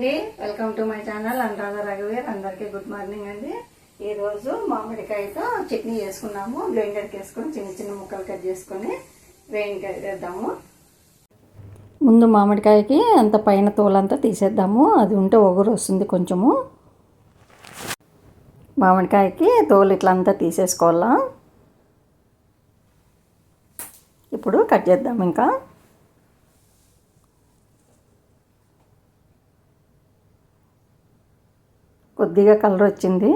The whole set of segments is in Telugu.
అండి. Welcome to my channel Anuradha రఘువీర్ అందరికీ గుడ్ మార్నింగ్ అండి. ఈరోజు మామిడికాయతో చట్నీ చేసుకున్నాము. బ్లెండర్కి వేసుకొని చిన్న చిన్న ముక్కలు కట్ చేసుకొని వేయింకాయ వేద్దాము ముందు మామిడికాయకి అంత పైన తోలంతా తీసేద్దాము. అది ఉంటే ఒగురు వస్తుంది కొంచెము. మామిడికాయకి తోలు ఇట్లా అంతా తీసేసుకోవాలా. ఇప్పుడు కట్ చేద్దాం ఇంకా. కొద్దిగా కలర్ వచ్చింది.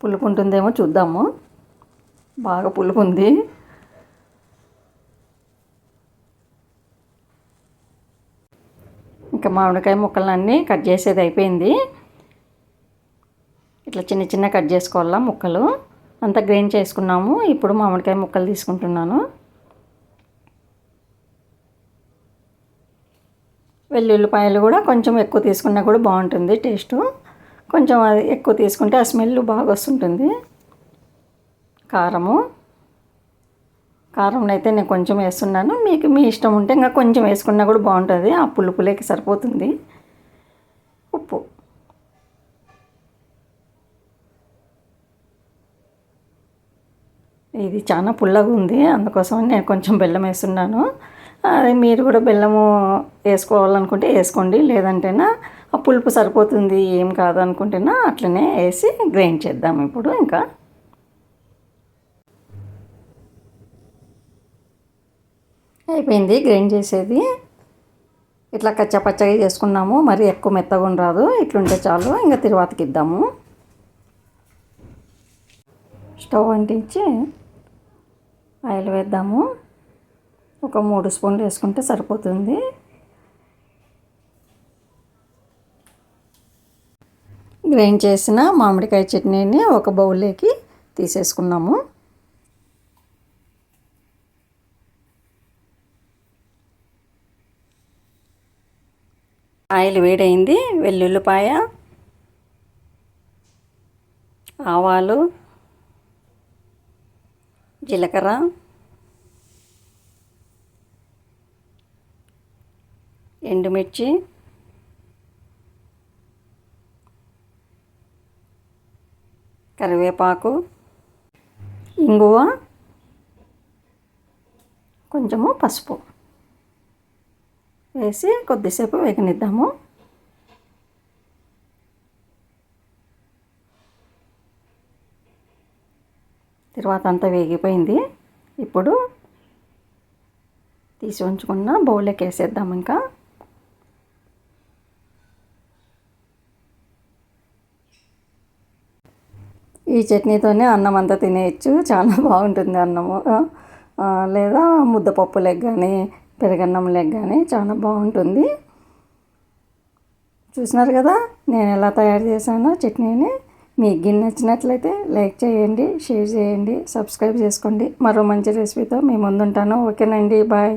పులుపుంటుందేమో చూద్దాము. బాగా పులుపుంది ఇంకా మామిడికాయ ముక్కలన్నీ కట్ చేసేది అయిపోయింది. ఇట్లా చిన్న చిన్న కట్ చేసుకోవాలా ముక్కలు. అంతా గ్రైండ్ చేసుకున్నాము. ఇప్పుడు మామిడికాయ ముక్కలు తీసుకుంటున్నాను. వెల్లుల్లిపాయలు కూడా కొంచెం ఎక్కువ తీసుకున్నా కూడా బాగుంటుంది టేస్ట్. కొంచెం అది ఎక్కువ తీసుకుంటే ఆ స్మెల్ బాగా వస్తుంటుంది. కారము. కారం అయితే నేను కొంచెం వేస్తున్నాను. మీకు మీ ఇష్టం ఉంటే ఇంకా కొంచెం వేసుకున్నా కూడా బాగుంటుంది. ఆ పులుపులేకి సరిపోతుంది. ఉప్పు. ఇది చాలా పుల్లగా ఉంది. అందుకోసం నేను కొంచెం బెల్లం వేస్తున్నాను. అదే మీరు కూడా బెల్లము వేసుకోవాలనుకుంటే వేసుకోండి. లేదంటేనా ఆ పులుపు సరిపోతుంది ఏం కాదు అనుకుంటేనా అట్లనే వేసి గ్రైండ్ చేద్దాం ఇప్పుడు ఇంకా. అయిపోయింది గ్రైండ్ చేసేది. ఇట్లా కచ్చపచ్చగా చేసుకున్నాము మరి ఎక్కువ మెత్తగా రాదు. ఇట్లుంటే చాలు ఇంకా తిరువాతకి ఇద్దాము. స్టవ్ అంటించి ఆయిల్ వేద్దాము. ఒక మూడు స్పూన్లు వేసుకుంటే సరిపోతుంది. గ్రైండ్ చేసిన మామిడికాయ చట్నీని ఒక బౌల్లోకి తీసేసుకున్నాము. ఆయిల్ వేడైంది. వెల్లుల్లిపాయ ఆవాలు జీలకర్ర ఎండుమిర్చి. కరివేపాకు. ఇంగువ. కొంచెము పసుపు. వేసి కొద్దిసేపు వేగనిద్దాము. తర్వాత అంతా వేగిపోయింది. ఇప్పుడు తీసి ఉంచుకున్న బౌల్లోకి వేసేద్దాం ఇంకా. ఈ చట్నీతోనే అన్నం అంతా తినేయచ్చు. చాలా బాగుంటుంది అన్నము. లేదా ముద్దపప్పు లెగ్ కానీ పెరగన్నం లెగ్ కానీ చాలా బాగుంటుంది. చూసినారు కదా నేను ఎలా తయారు చేశానో చట్నీని. మీకు గిన్నె నచ్చినట్లయితే లైక్ చేయండి షేర్ చేయండి సబ్స్క్రైబ్ చేసుకోండి. మరో మంచి రెసిపీతో మీ ముందుంటాను. ఓకేనండి బాయ్.